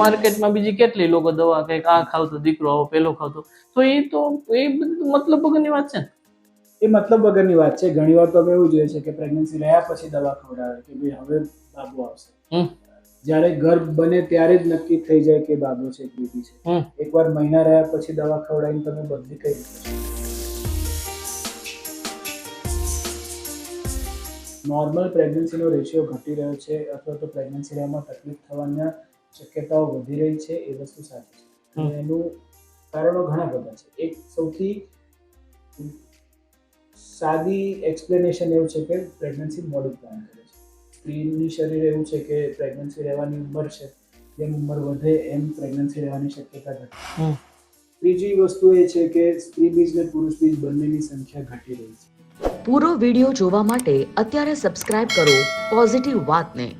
માર્કેટમાં બીજી કેટલી લોકો દવા કંઈક આ ખાવતો દીકરો આવો પેલો ખાવતો તો? એ તો એ મતલબ વગરની વાત છે ને? એ મતલબ વગરની વાત છે. ઘણીવાર તો અમે એવું જોઈએ છે કે પ્રેગ્નન્સી રહ્યા પછી દવા ખવડાવે કે ભાઈ હવે બાબુ આવશે. જ્યારે ગર્ભ બને ત્યારે જ નક્કી થઈ જાય કે બાબુ છે કે બેબી છે. એકવાર મહિના રહ્યા પછી દવા ખવડાવીને તમે બદલી કઈ રીતે નોર્મલ પ્રેગ્નન્સીનો રેશિયો ઘટી રહ્યો છે અથવા તો પ્રેગ્નન્સી રહેવામાં તકલીફ થવાના શક્યતાઓ વધી રહી છે એ વસ્તુ સાચી છે. અને એનું કારણો ઘણા બધા છે. એક સૌથી સાદી એક્સપ્લેનેશન એવું છે કે પ્રેગ્નન્સી મોડું પ્લાન કરે છે. સ્ત્રીની શરીર એવું છે કે પ્રેગ્નન્સી રહેવાની ઉંમર છે. જેમ ઉંમર વધે એમ પ્રેગ્નન્સી રહેવાની શક્યતા ઘટે. ત્રીજી વસ્તુ એ છે કે સ્ત્રી બીજ ને પુરુષ બીજ બંનેની સંખ્યા ઘટી રહી છે. પૂરો વિડિયો જોવા માટે અત્યારે સબસ્ક્રાઇબ કરો પોઝિટિવ વાતને.